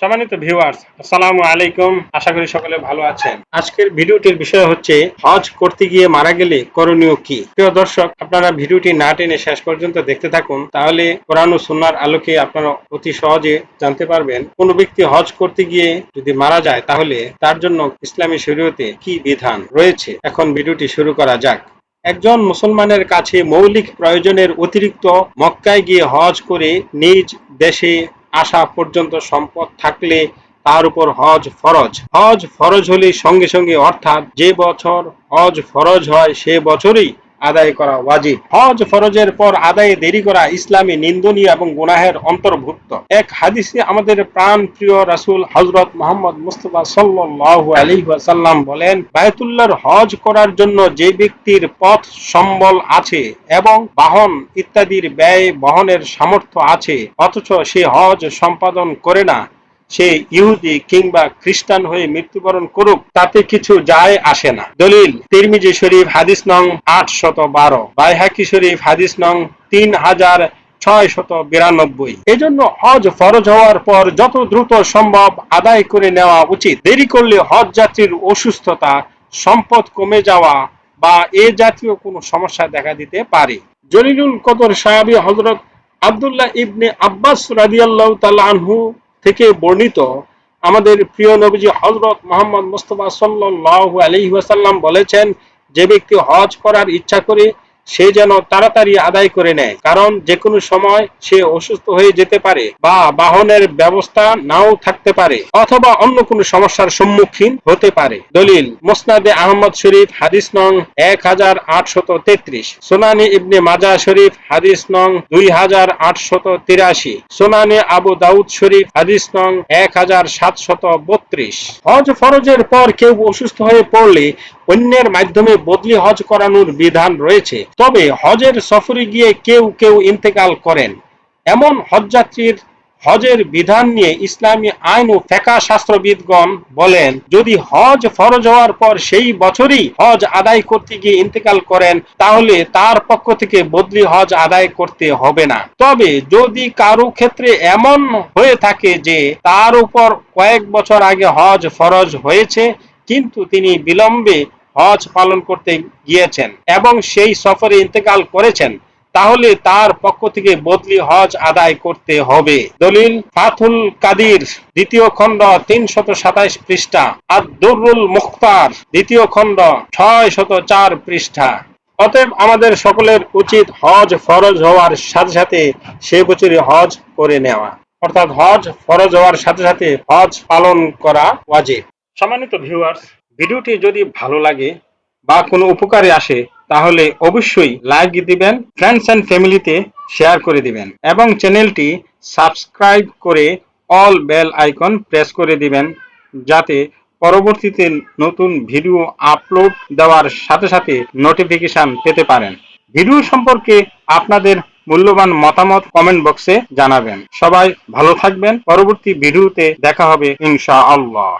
সম্মানিত ভিউয়ার্স আসসালামু আলাইকুম। আশা করি সকলে ভালো আছেন। আজকের ভিডিওটির বিষয় হচ্ছে, হজ করতে গিয়ে মারা গেলে করণীয় কি? প্রিয় দর্শক, আপনারা ভিডিওটি না টেনে শেষ পর্যন্ত দেখতে থাকুন। তাহলে কোরআন ও সুন্নার আলোকে আপনারা অতি সহজে জানতে পারবেন, কোনো ব্যক্তি হজ করতে গিয়ে যদি মারা যায়, তাহলে তার জন্য ইসলামী শরীয়তে কি বিধান রয়েছে? এখন ভিডিওটি শুরু করা যাক। একজন মুসলমানের কাছে মৌলিক প্রয়োজনের অতিরিক্ত মক্কায় গিয়ে হজ করে নিজ দেশে আসা পর্যন্ত সম্পদ থাকলে তার উপর হজ ফরজ। হজ ফরজ হলে সঙ্গে সঙ্গে অর্থাৎ যে বছর হজ ফরজ হয় সে বছরই আদায় করা ওয়াজিব। হজ ফরজের পর আদায়ে দেরি করা ইসলামী নিন্দনীয় এবং গুনাহের অন্তর্ভুক্ত। এক হাদিসে আমাদের প্রাণ প্রিয় রাসূল হযরত মোহাম্মদ মুস্তাফা সাল্লাল্লাহু আলাইহি ওয়াসাল্লাম বলেন, বায়তুল্লাহর হজ করার জন্য যে ব্যক্তির পথ সম্বল আছে এবং বাহন ইত্যাদির ব্যয় বহনের সামর্থ্য আছে, অথচ সে হজ সম্পাদন করে না। সে ইহুদি কিংবা খ্রিস্টান হয়ে মৃত্যুবরণ করুক, তাতে কিছু যায় আসে না। দলিল, তিরমিজি শরীফ, হাদিস নং আট শত বারো, বাইহাকি শরীফ, হাদিস নং তিন হাজার ছয় শত বিরানব্বই। এই জন্য হজ ফরজ হওয়ার পর যত দ্রুত সম্ভব আদায় করে নেওয়া উচিত। দেরি করলে হজ যাত্রীর অসুস্থতা, সম্পদ কমে যাওয়া বা এ জাতীয় কোনো সমস্যা দেখা দিতে পারে। জলিলুল কদর সাহাবী হজরত আব্দুল্লাহ ইবনে আব্বাস রাদিয়াল্লাহু তাআলা আনহু থেকে বর্ণিত আমাদের প্রিয় নবীজি হজরত মোহাম্মদ মুস্তফা সাল্লাল্লাহু আলাইহি ওয়াসাল্লাম বলেছেন, যে ব্যক্তি হজ করার ইচ্ছা করে সে যেন তাড়াতাড়ি আদায় করে নেয়, কারণ যে কোনো সময় সে অসুস্থ হয়ে যেতে পারে বা বাহনের ব্যবস্থা নাও থাকতে পারে অথবা অন্য কোনো সমস্যার সম্মুখীন হতে পারে। দলিল, মোসনাদে আহমদ শরীফ, হাদিস নং এক হাজার আটশত তেত্রিশ। সোনানি ইবনে মাজা শরীফ, হাদিস নং দুই হাজার আটশত তিরাশি। সোনানি আবু দাউদ শরীফ, হাদিস নং এক হাজার সাতশত বত্রিশ। হজ ফরজের পর কেউ অসুস্থ হয়ে পড়লে অন্যের মাধ্যমে বদলি হজ করানোর বিধান রয়েছে। তবে হজের সফরে গিয়ে কেউ কেউ ইন্তেকাল করেন। এমন হজযাত্রীর হজের বিধান নিয়ে ইসলামী আইন ও ফেকা শাস্ত্রবিদগণ বলেন, যদি হজ ফরজ হওয়ার পর সেই বছরই হজ আদায় করতে গিয়ে ইন্তেকাল করেন, তাহলে তার পক্ষ থেকে বদলি হজ আদায় করতে হবে না। তবে যদি কারও ক্ষেত্রে এমন হয়ে থাকে যে তার উপর কয়েক বছর আগে হজ ফরজ হয়েছে, কিন্তু তিনি বিলম্বে হজ পালন করতে গিয়েছেন এবং সেই সফরে ইন্তেকাল করেছেন, তাহলে তার পক্ষ থেকে বদলি হজ আদায় করতে হবে। দলিল ফাথুল কাদির, দ্বিতীয় খণ্ড, তিনশত সাতাইশ পৃষ্ঠা। আর দুরুল মুখতার, দ্বিতীয় খণ্ড ছয় শত চার পৃষ্ঠা। অতএব আমাদের সকলের উচিত হজ ফরজ হওয়ার সাথে সাথে সে বছরই হজ করে নেওয়া। অর্থাৎ হজ ফরজ হওয়ার সাথে সাথে হজ পালন করা ওয়াজিব। সম্মানিত ভিউয়ার্স ভিডিওটি যদি ভালো লাগে বা কোনো উপকারে আসে, তাহলে অবশ্যই লাইক দিবেন ফ্রেন্ডস অ্যান্ড ফ্যামিলিতে শেয়ার করে দিবেন এবং চ্যানেলটি সাবস্ক্রাইব করে অল বেল আইকন প্রেস করে দিবেন যাতে পরবর্তীতে নতুন ভিডিও আপলোড দেওয়ার সাথে সাথে নোটিফিকেশন পেতে পারেন। ভিডিও সম্পর্কে আপনাদের মূল্যবান মতামত কমেন্ট বক্সে জানাবেন। সবাই ভালো থাকবেন। পরবর্তী ভিডিওতে দেখা হবে ইনশা ইনশাআল্লাহ।